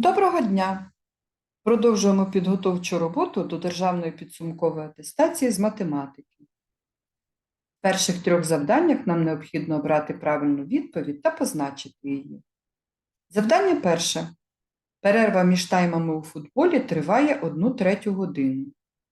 Доброго дня! Продовжуємо підготовчу роботу до державної підсумкової атестації з математики. В перших трьох завданнях нам необхідно обрати правильну відповідь та позначити її. Завдання перше. Перерва між таймами у футболі триває 1 третю годину.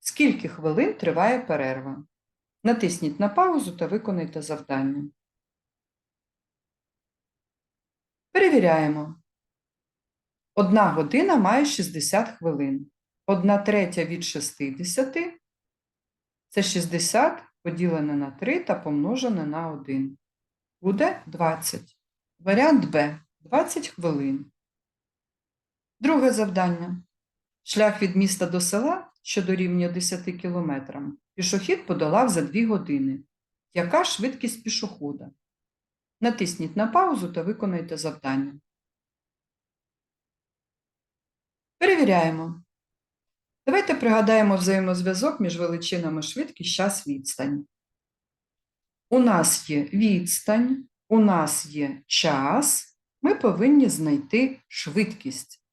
Скільки хвилин триває перерва? Натисніть на паузу та виконайте завдання. Перевіряємо. Одна година має 60 хвилин. Одна третя від 60 – це 60 поділене на 3 та помножене на 1. Буде 20. Варіант Б. 20 хвилин. Друге завдання. Шлях від міста до села, що дорівнює 10 кілометрам, пішохід подолав за 2 години. Яка швидкість пішохода? Натисніть на паузу та виконайте завдання. Перевіряємо. Давайте пригадаємо взаємозв'язок між величинами швидкість, час, відстань. У нас є відстань, у нас є час, ми повинні знайти швидкість.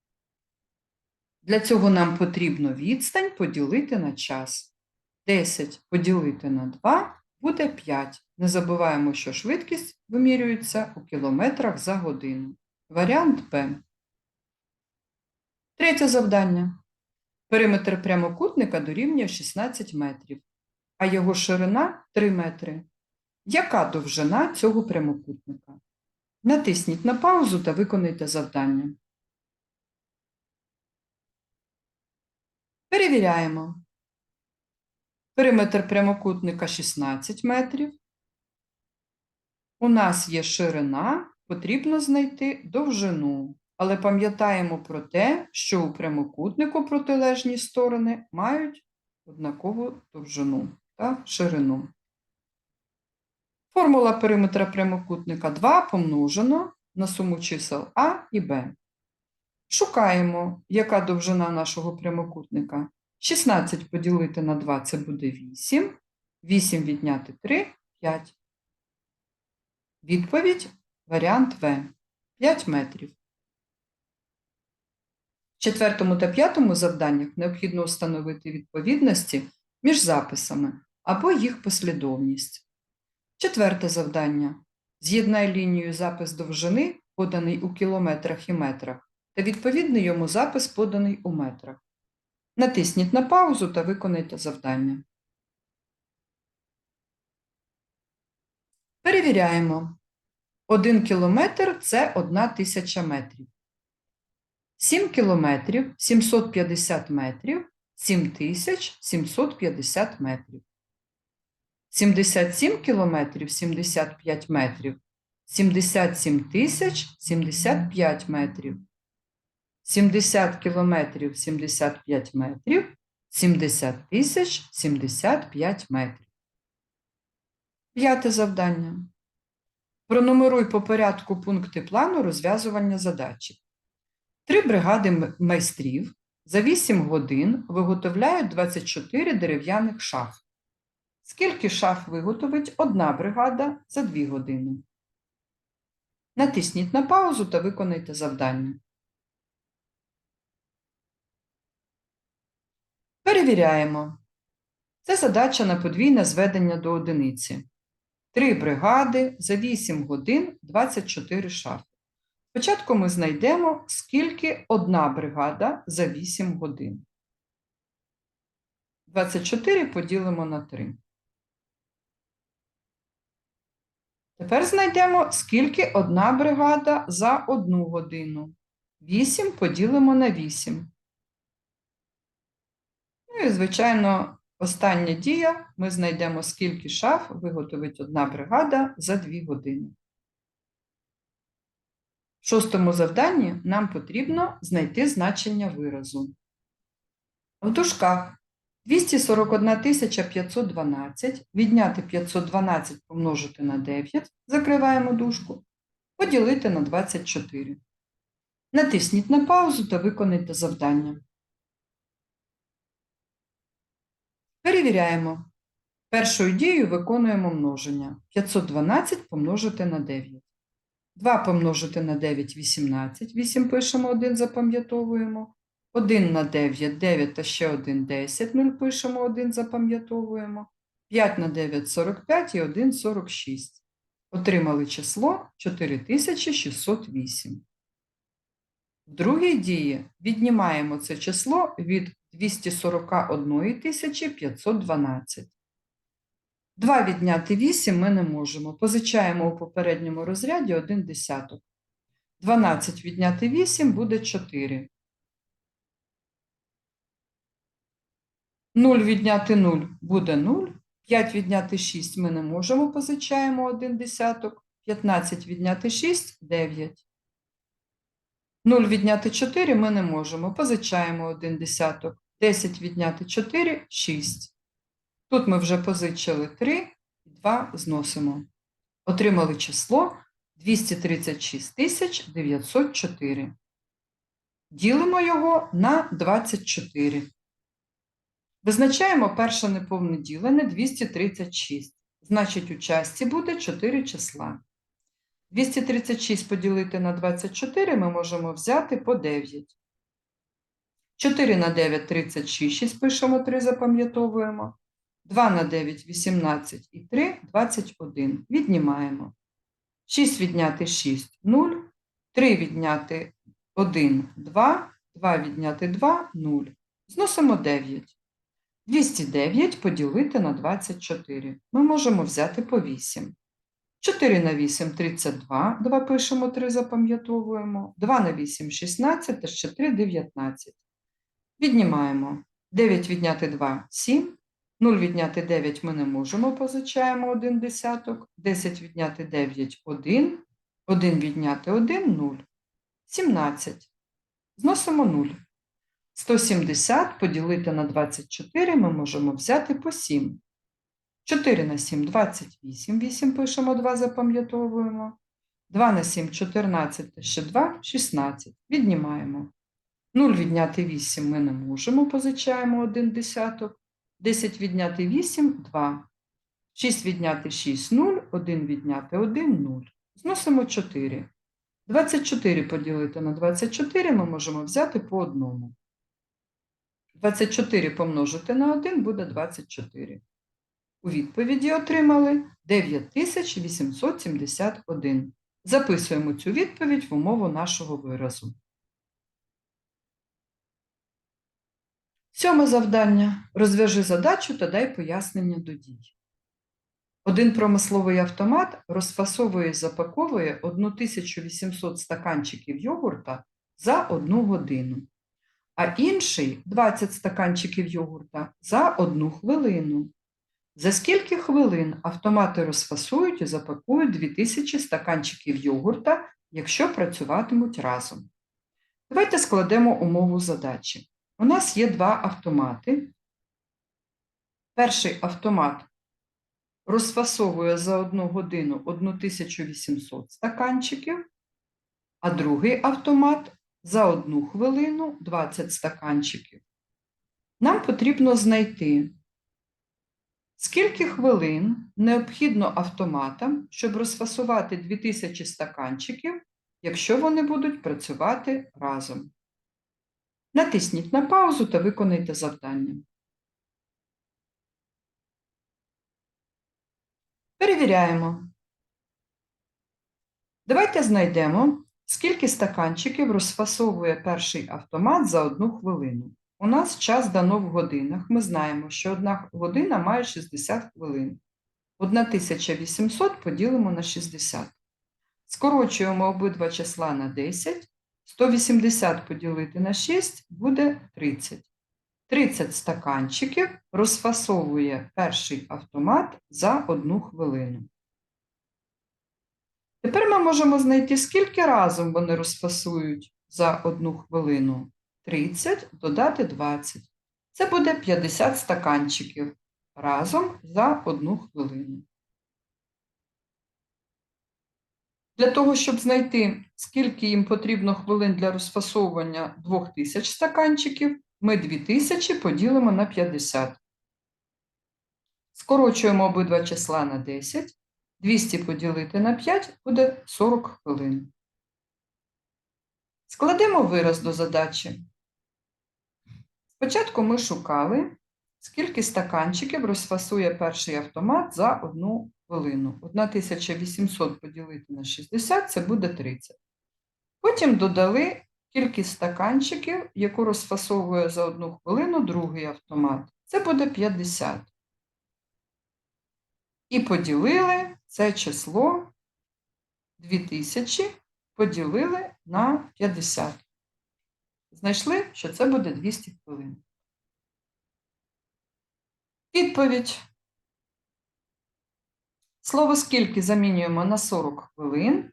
Для цього нам потрібно відстань поділити на час. 10 поділити на 2 буде 5. Не забуваємо, що швидкість вимірюється у кілометрах за годину. Варіант Б. Третє завдання. Периметр прямокутника дорівнює 16 метрів, а його ширина 3 метри. Яка довжина цього прямокутника? Натисніть на паузу та виконайте завдання. Перевіряємо. Периметр прямокутника 16 метрів. У нас є ширина, потрібно знайти довжину. Але пам'ятаємо про те, що у прямокутнику протилежні сторони мають однакову довжину та ширину. Формула периметра прямокутника 2 помножено на суму чисел А і Б. Шукаємо, яка довжина нашого прямокутника. 16 поділити на 2 це буде 8. 8 відняти 3 5. Відповідь варіант В 5 метрів. Четвертому та п'ятому завданнях необхідно встановити відповідності між записами або їх послідовність. Четверте завдання. З'єднай лінію запис довжини, поданий у кілометрах і метрах, та відповідний йому запис, поданий у метрах. Натисніть на паузу та виконайте завдання. Перевіряємо. Один кілометр – це одна тисяча метрів. 7 кілометрів 750 метрів 7750 метрів. 77 кілометрів 75 метрів 77 тисяч 75 метрів. 70 кілометрів 75 метрів 70 тисяч 75 метрів. П'яте завдання. Пронумеруй по порядку пункти плану розв'язування задачі. Три бригади майстрів за 8 годин виготовляють 24 дерев'яних шаф. Скільки шаф виготовить одна бригада за 2 години? Натисніть на паузу та виконайте завдання. Перевіряємо. Це задача на подвійне зведення до одиниці. Три бригади за 8 годин 24 шафи. Спочатку ми знайдемо, скільки одна бригада за 8 годин. 24 поділимо на 3. Тепер знайдемо, скільки одна бригада за 1 годину. 8 поділимо на 8. Ну і, звичайно, остання дія ми знайдемо, скільки шаф виготовить одна бригада за 2 години. В шостому завданні нам потрібно знайти значення виразу. В дужках 241 512 відняти 512 помножити на 9, закриваємо дужку, поділити на 24. Натисніть на паузу та виконайте завдання. Перевіряємо. Першою дією виконуємо множення. 512 помножити на 9. 2 помножити на 9 – 18. 8 пишемо, 1 запам'ятовуємо. 1 на 9 – 9 та ще 1 – 10. 0 пишемо, 1 запам'ятовуємо. 5 на 9 – 45 і 1 – 46. Отримали число 4608. В другій дії віднімаємо це число від 241 512. 2 відняти 8 ми не можемо. Позичаємо у попередньому розряді 1 десяток. 12 відняти 8 буде 4. 0 відняти 0 буде 0. 5 відняти 6 ми не можемо, позичаємо 1 десяток. 15 відняти 6 – 9. 0 відняти 4 ми не можемо, позичаємо 1 десяток. 10 відняти 4 – 6. Тут ми вже позичили 3, і 2 зносимо. Отримали число 236 904. Ділимо його на 24. Визначаємо перше неповне ділене 236. Значить, у часті буде 4 числа. 236 поділити на 24 ми можемо взяти по 9. 4 на 9 – 36, 6 пишемо, 3 запам'ятовуємо. 2 на 9 – 18 і 3 – 21. Віднімаємо. 6 відняти 6 – 0. 3 відняти 1 – 2. 2 відняти 2 – 0. Зносимо 9. 209 поділити на 24. Ми можемо взяти по 8. 4 на 8 – 32. 2 пишемо, 3 запам'ятовуємо. 2 на 8 – 16, та ще 3 – 19. Віднімаємо. 9 відняти 2 – 7. 0 відняти 9 ми не можемо, позичаємо 1 десяток. 10 відняти 9 – 1. 1 відняти 1 – 0. 17. Зносимо 0. 170 поділити на 24 ми можемо взяти по 7. 4 на 7 – 28. 8 пишемо, 2 запам'ятовуємо. 2 на 7 – 14, та ще 2 – 16. Віднімаємо. 0 відняти 8 ми не можемо, позичаємо 1 десяток. 10 відняти 8 – 2. 6 відняти 6 – 0, 1 відняти 1 – 0. Зносимо 4. 24 поділити на 24 ми можемо взяти по одному. 24 помножити на 1 буде 24. У відповіді отримали 9871. Записуємо цю відповідь в умову нашого виразу. Сьоме завдання. Розв'яжи задачу та дай пояснення до дій. Один промисловий автомат розфасовує і запаковує 1800 стаканчиків йогурта за одну годину, а інший 20 стаканчиків йогурта за одну хвилину. За скільки хвилин автомати розфасують і запакують 2000 стаканчиків йогурта, якщо працюватимуть разом? Давайте складемо умову задачі. У нас є два автомати. Перший автомат розфасовує за одну годину 1800 стаканчиків, а другий автомат за одну хвилину 20 стаканчиків. Нам потрібно знайти, скільки хвилин необхідно автоматам, щоб розфасувати 2000 стаканчиків, якщо вони будуть працювати разом. Натисніть на паузу та виконайте завдання. Перевіряємо. Давайте знайдемо, скільки стаканчиків розфасовує перший автомат за одну хвилину. У нас час дано в годинах. Ми знаємо, що одна година має 60 хвилин. 1800 поділимо на 60. Скорочуємо обидва числа на 10. 180 поділити на 6 буде 30. 30 стаканчиків розфасовує перший автомат за одну хвилину. Тепер ми можемо знайти, скільки разом вони розфасують за одну хвилину. 30 додати 20. Це буде 50 стаканчиків разом за одну хвилину. Для того, щоб знайти, скільки їм потрібно хвилин для розфасовування 2000 стаканчиків, ми 2000 поділимо на 50. Скорочуємо обидва числа на 10. 200 поділити на 5 буде 40 хвилин. Складемо вираз до задачі. Спочатку ми шукали, скільки стаканчиків розфасує перший автомат за одну хвилину. 1800 поділити на 60 це буде 30. Потім додали кількість стаканчиків, яку розфасовує за одну хвилину другий автомат. Це буде 50. І поділили це число 2000 поділили на 50. Знайшли, що це буде 200 хвилин. Відповідь. Слово скільки замінюємо на 40 хвилин.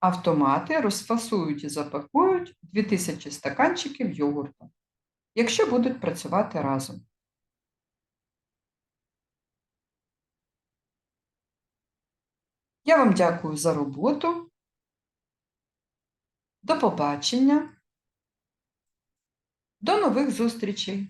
Автомати розфасують і запакують 2000 стаканчиків йогурту, якщо будуть працювати разом. Я вам дякую за роботу. До побачення. До нових зустрічей!